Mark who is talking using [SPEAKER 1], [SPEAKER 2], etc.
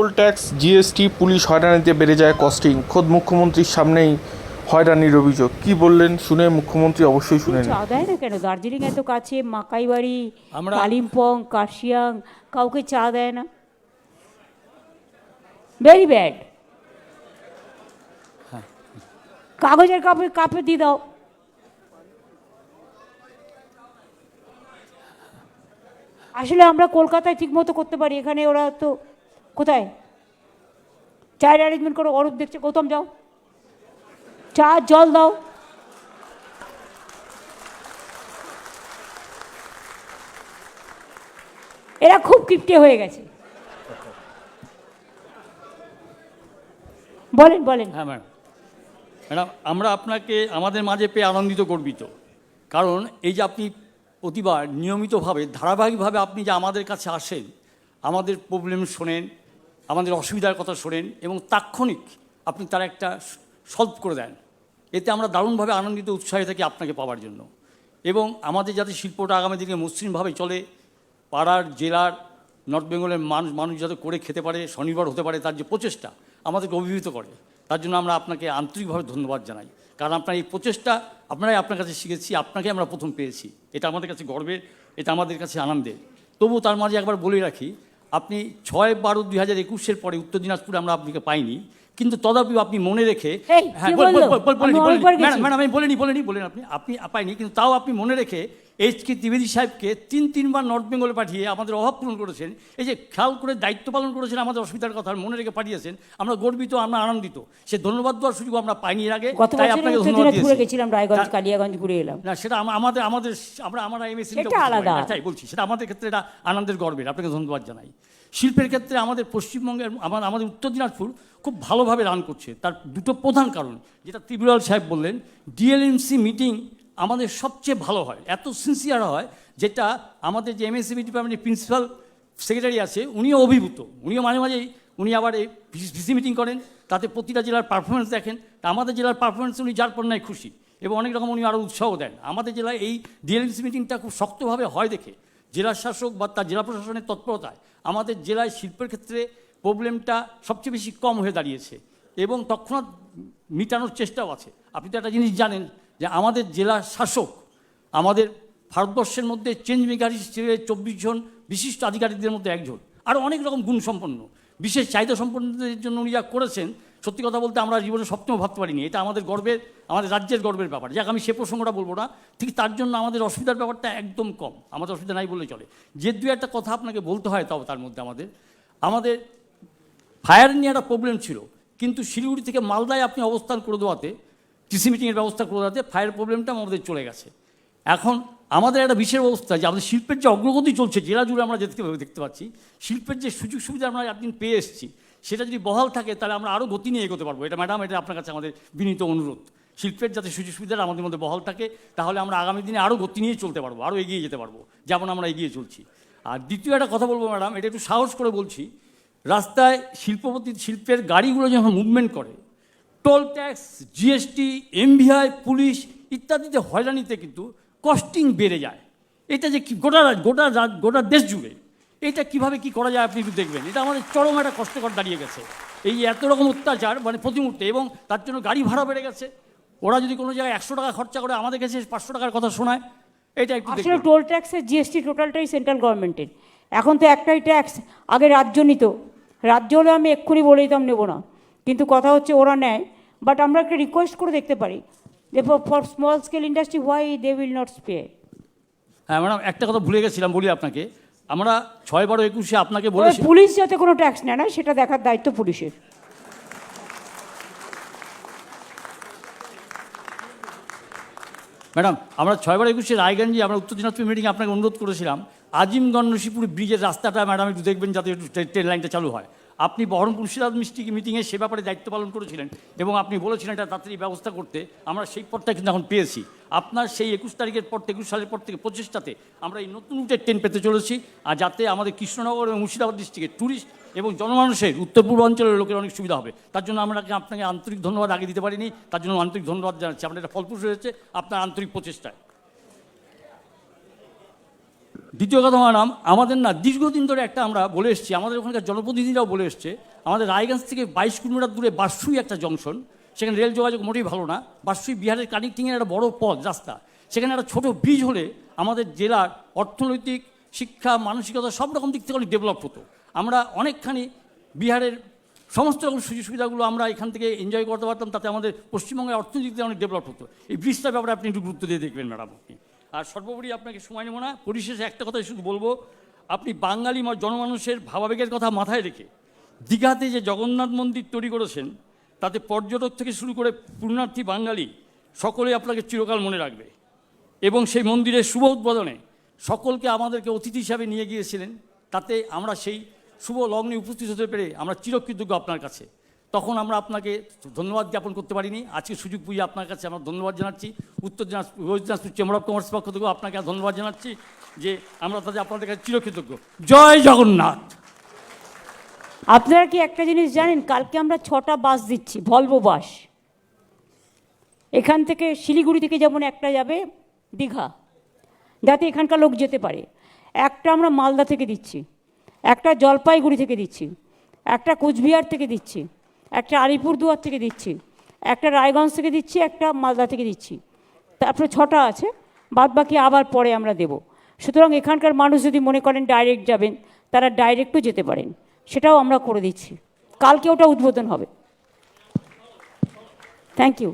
[SPEAKER 1] Toll tax GST police হয়রানিতে বেড়ে যায় কস্টিং খোদ মুখ্যমন্ত্রীর সামনেই হয়রানির অভিযোগ। কি বললেন? শুনে মুখ্যমন্ত্রী অবশ্যই শুনে নিন।
[SPEAKER 2] চা দেয় না কেন? দার্জিলিং এত কাছে মাকাইবাড়ি
[SPEAKER 3] আমরা-
[SPEAKER 2] কালিম্পং কার্শিয়াং কাউকে চা দেয় না? ভেরি ব্যাড কাগজের কাপে কাপে দিয়ে দাও। আসলে আমরা কলকাতায় ঠিকমতো করতে পারি। এখানে ওরা তো কোথায়? চায়ের অ্যারেঞ্জমেন্ট করো, অরূপ দেখছে, গৌতম যাও। চা, জল দাও। এরা খুব কিপটে হয়ে গেছে। বলেন বলেন।
[SPEAKER 3] হ্যাঁ ম্যাডাম। ম্যাডাম, আমরা আপনাকে, আমাদের মাঝে পেয়ে আনন্দিত, গর্বিত। কারণ এই যে আপনি প্রতিবার নিয়মিতভাবে, ধারাবাহিকভাবে আপনি যে আমাদের কাছে আসেন, আমাদের প্রবলেম শোনেন আমাদের অসুবিধার কথা শোনেন এবং তাৎক্ষণিক আপনি তার একটা সলভ করে দেন। এতে আমরা দারুণভাবে আনন্দিত উৎসাহী থাকি আপনাকে পাওয়ার জন্য। এবং আমাদের যাতে শিল্পটা আগামী দিনে মসৃণভাবে চলে, পাড়ার, জেলার, নর্থ বেঙ্গলের মানুষ মানুষ যাতে করে খেতে পারে, স্বনির্ভর হতে পারে, তার যে প্রচেষ্টা আমাদেরকে অভিভূত করে, তার জন্য আমরা আপনাকে আন্তরিকভাবে ধন্যবাদ জানাই। কারণ আপনার এই প্রচেষ্টা, আপনারাই আপনার কাছে শিখেছি, আপনাকে আমরা প্রথম পেয়েছি। এটা আমাদের কাছে গর্বের, এটা আমাদের কাছে আনন্দের। তবু তার মাঝে একবার বলে রাখি আপনি ছয় বারো দুই হাজার একুশের পরে উত্তর দিনাজপুরে আমরা আপনাকে পাইনি কিন্তু তদাপিও আপনি মনে রেখে হ্যাঁ ম্যাডাম আমি বলিনি বলিনি বলেন আপনি আপনি পাইনি কিন্তু তাও আপনি মনে রেখে এইচ কে ত্রিবেদী সাহেবকে তিন তিনবার নর্থ বেঙ্গলে পাঠিয়ে আমাদের অভাব পূরণ করেছেন। এই যে খেয়াল করে দায়িত্ব পালন করেছেন আমাদের অসুবিধার কথা মনে রেখে পাঠিয়েছেন। আমরা গর্বিত আমরা আনন্দিত। সে ধন্যবাদ দেওয়ার সুযোগ আমরা পাইনি এর আগে। তাই আপনাকে ধন্যবাদ দিয়েছি।
[SPEAKER 2] গেছিলাম রায়গঞ্জ কালিয়াগঞ্জ ঘুরে এলাম।
[SPEAKER 3] না সেটা আমাদের আমাদের আমরা আমরা এমএসি
[SPEAKER 2] আলাদা।
[SPEAKER 3] তাই বলছি সেটা আমাদের ক্ষেত্রে এটা আনন্দের গর্বের আপনাকে ধন্যবাদ জানাই। শিল্পের ক্ষেত্রে আমাদের পশ্চিমবঙ্গের আমার আমাদের উত্তর দিনাজপুর খুব ভালোভাবে রান করছে। তার দুটো প্রধান কারণ যেটা ত্রিপুরাল সাহেব বললেন ডিএলএমসি মিটিং আমাদের সবচেয়ে ভালো হয়, এত সিনসিয়ার হয়, যেটা আমাদের যে এমএসসিবি ডিপার্টমেন্টের প্রিন্সিপাল সেক্রেটারি আছে, উনিও অভিভূত, উনিও মাঝে মাঝেই, উনি আবার এই ভিসি মিটিং করেন, তাতে প্রতিটা জেলার পারফরমেন্স দেখেন, তা আমাদের জেলার পারফরমেন্স উনি যার পর পণ্যায় খুশি, এবং অনেক রকম উনি আরও উৎসাহ দেন। আমাদের জেলায় এই ডিএলএমসি মিটিংটা খুব শক্তভাবে হয় দেখে, জেলা শাসক বা তার জেলা প্রশাসনের তৎপরতায়, আমাদের জেলায় শিল্পের ক্ষেত্রে প্রবলেমটা সবচেয়ে বেশি কম হয়ে দাঁড়িয়েছে, এবং তৎক্ষণাৎ মিটানোর চেষ্টাও আছে। আপনি তো একটা জিনিস জানেন যে আমাদের জেলা শাসক, আমাদের ভারতবর্ষের মধ্যে চেঞ্জ মেকার হিসেবে চব্বিশ জন বিশিষ্ট আধিকারিকদের মধ্যে একজন। আর অনেক রকম গুণ সম্পন্ন। বিশেষ চাহিদা সম্পন্নদের জন্য উনি যা করেছেন, সত্যি কথা বলতে আমরা জীবনে স্বপ্নেও ভাবতে পারিনি। এটা আমাদের গর্বের, আমাদের রাজ্যের গর্বের ব্যাপার। যাক, আমি সে প্রসঙ্গটা বলব না। ঠিক তার জন্য আমাদের অসুবিধার ব্যাপারটা একদম কম। আমাদের অসুবিধা নাই বলে চলে। যে দু একটা কথা আপনাকে বলতে হয় তাও তার মধ্যে আমাদের। আমাদের ফায়ার নিয়ে একটা প্রবলেম ছিল। কিন্তু শিলিগুড়ি থেকে মালদায় আপনি অবস্থান করে দেওয়াতে টিসি মিটিংয়ের ব্যবস্থা করে দেওয়াতে ফায়ার প্রবলেমটা আমাদের চলে গেছে। এখন আমাদের একটা বিশেষ অবস্থা যে আমাদের শিল্পের যে অগ্রগতি চলছে, জেলা জুড়ে আমরা দেখতে দেখতে পাচ্ছি, শিল্পের যে সুযোগ সুবিধা আমরা একদিন পেয়ে এসেছি, সেটা যদি বহাল থাকে তাহলে আমরা আরও গতি নিয়ে এগোতে পারব। এটা ম্যাডাম, এটা আপনার কাছে আমাদের বিনীত অনুরোধ। শিল্পের যাতে সুযোগ সুবিধাটা আমাদের মধ্যে বহাল থাকে, তাহলে আমরা আগামী দিনে আরও গতি নিয়ে চলতে পারব আরও এগিয়ে যেতে পারব, যেমন আমরা এগিয়ে চলছি। আর দ্বিতীয় একটা কথা বলব ম্যাডাম, এটা একটু সাহস করে বলছি, রাস্তায় শিল্পপতি, শিল্পের গাড়িগুলো যখন মুভমেন্ট করে toll tax GST MVI police ইত্যাদিতে হয়রানিতে কিন্তু কস্টিং বেড়ে যায়। এটা যে কি গোটা গোটা গোটা দেশ জুড়ে এটা কীভাবে কি করা যায় আপনি একটু দেখবেন। এটা আমাদের চরম একটা কষ্টকর দাঁড়িয়ে গেছে। এই যে এত রকম অত্যাচার মানে প্রতি মুহূর্তে এবং তার জন্য গাড়ি ভাড়া বেড়ে গেছে। ওরা যদি কোনো জায়গায় একশো টাকা খরচা করে আমাদের কাছে পাঁচশো টাকার কথা শোনায় এটা একটু
[SPEAKER 2] আসলে টোল ট্যাক্সের জিএসটি টোটালটাই সেন্ট্রাল গভর্নমেন্টের এখন তো একটাই ট্যাক্স আগে রাজ্য নিত। রাজ্য হলে আমি এক্ষুনি বলে দিতাম নেব না। কিন্তু কথা হচ্ছে ওরা নেয় বাট আমরা একটা রিকোয়েস্ট করে দেখতে পারি যে for small scale industry why they will not spay
[SPEAKER 3] হ্যাঁ ম্যাডাম একটা কথা ভুলে গেছিলাম বলি আপনাকে। আমরা ছয় বারো একুশে আপনাকে বলেছি
[SPEAKER 2] পুলিশ যাতে কোনো ট্যাক্স নেয় না সেটা দেখার দায়িত্ব পুলিশের।
[SPEAKER 3] ম্যাডাম আমরা ছয়বার একুশে রায়গঞ্জে আমরা উত্তর দিনাজপুর মিটিংয়ে আপনাকে অনুরোধ করেছিলাম। আজিমগঞ্জ নসিপুর ব্রিজের রাস্তাটা ম্যাডাম একটু দেখবেন যাতে একটু ট্রে- ট্রেন লাইনটা চালু হয়। আপনি বহরমপুর সিরাজ মিষ্টি মিটিংয়ে সে ব্যাপারে দায়িত্ব পালন করেছিলেন এবং আপনি বলেছিলেন এটা তাড়াতাড়ি ব্যবস্থা করতে, আমরা সেই পথটা কিন্তু এখন পেয়েছি। আপনার সেই একুশ তারিখের পর থেকে, একুশ সালের পর থেকে, পঁচিশটাতে আমরা এই নতুন রুটের ট্রেন পেতে চলেছি আর যাতে আমাদের কৃষ্ণনগর এবং মুর্শিদাবাদ ডিস্ট্রিক্টের ট্যুরিস্ট এবং জনমানুষের উত্তর পূর্ব অঞ্চলের লোকের অনেক সুবিধা হবে। তার জন্য আমরা আপনাকে আন্তরিক ধন্যবাদ আগে দিতে পারিনি, তার জন্য আন্তরিক ধন্যবাদ জানাচ্ছি। আপনার এটা ফলপ্রসূ হয়েছে, আপনার আন্তরিক প্রচেষ্টায়। দ্বিতীয় কথা ম্যাডাম আমাদের না দীর্ঘদিন ধরে একটা আমরা বলে এসেছি, আমাদের ওখানকার জনপ্রতিনিধিরাও বলে এসছে, আমাদের রায়গঞ্জ থেকে বাইশ কিলোমিটার দূরে বাসুই একটা জংশন, সেখানে রেল যোগাযোগ মোটেই ভালো না বাসুই বিহারের কানেক্টিংয়ের একটা বড় পথ, রাস্তা, সেখানে একটা ছোট ব্রিজ হলে আমাদের জেলার অর্থনৈতিক, শিক্ষা, মানসিকতা সব রকম দিক থেকে অনেক ডেভেলপ হতো। আমরা অনেকখানি বিহারের সমস্ত রকম সুযোগ সুবিধাগুলো আমরা এখান থেকে এনজয় করতে পারতাম, তাতে আমাদের পশ্চিমবঙ্গের অর্থনীতি অনেক ডেভেলপ হতো। এই ব্রিজটার ব্যাপারে আপনি একটু গুরুত্ব দিয়ে দেখবেন, ম্যাডাম, আপনি। আর সর্বোপরি আপনাকে সময় নেব না, পরিশেষে একটা কথাই শুধু বলব, আপনি বাঙালি জনমানুষের ভাবাবেগের কথা মাথায় রেখে দীঘাতে যে জগন্নাথ মন্দির তৈরি করেছেন, তাতে পর্যটক থেকে শুরু করে পূর্ণার্থী বাঙালি সকলেই আপনাকে চিরকাল মনে রাখবে। এবং সেই মন্দিরের শুভ উদ্বোধনে সকলকে আমাদেরকে অতিথি হিসাবে নিয়ে গিয়েছিলেন, তাতে আমরা সেই শুভ লগ্নে উপস্থিত হতে পেরে আমরা চিরকৃতজ্ঞ আপনার কাছে। তখন আমরা আপনাকে ধন্যবাদ জ্ঞাপন করতে পারিনি। আজকে সুযোগ বুঝে আপনার কাছে আমরা ধন্যবাদ জানাচ্ছি। উত্তর দিনাজপুর চেম্বার অফ কমার্স পক্ষ থেকেও আপনাকে ধন্যবাদ জানাচ্ছি যে আমরা তাদের আপনাদের কাছে চিরকৃতজ্ঞ। জয় জগন্নাথ!
[SPEAKER 2] আপনারা কি একটা জিনিস জানেন? কালকে আমরা ছটা বাস দিচ্ছি, ভলভো বাস। এখান থেকে শিলিগুড়ি থেকে যেমন একটা যাবে, দীঘা। যাতে এখানকার লোক যেতে পারে। একটা আমরা মালদা থেকে দিচ্ছি, একটা জলপাইগুড়ি থেকে দিচ্ছি, একটা কোচবিহার থেকে দিচ্ছি। একটা আলিপুরদুয়ার থেকে দিচ্ছি, একটা রায়গঞ্জ থেকে দিচ্ছি, একটা মালদা থেকে দিচ্ছি। তারপরে ছটা আছে বাদ বাকি আবার পরে আমরা দেব। সুতরাং এখানকার মানুষ যদি মনে করেন ডাইরেক্ট যাবেন, তারা ডাইরেক্টও যেতে পারেন। সেটাও আমরা করে দিচ্ছি। কালকে ওটা উদ্বোধন হবে। Thank you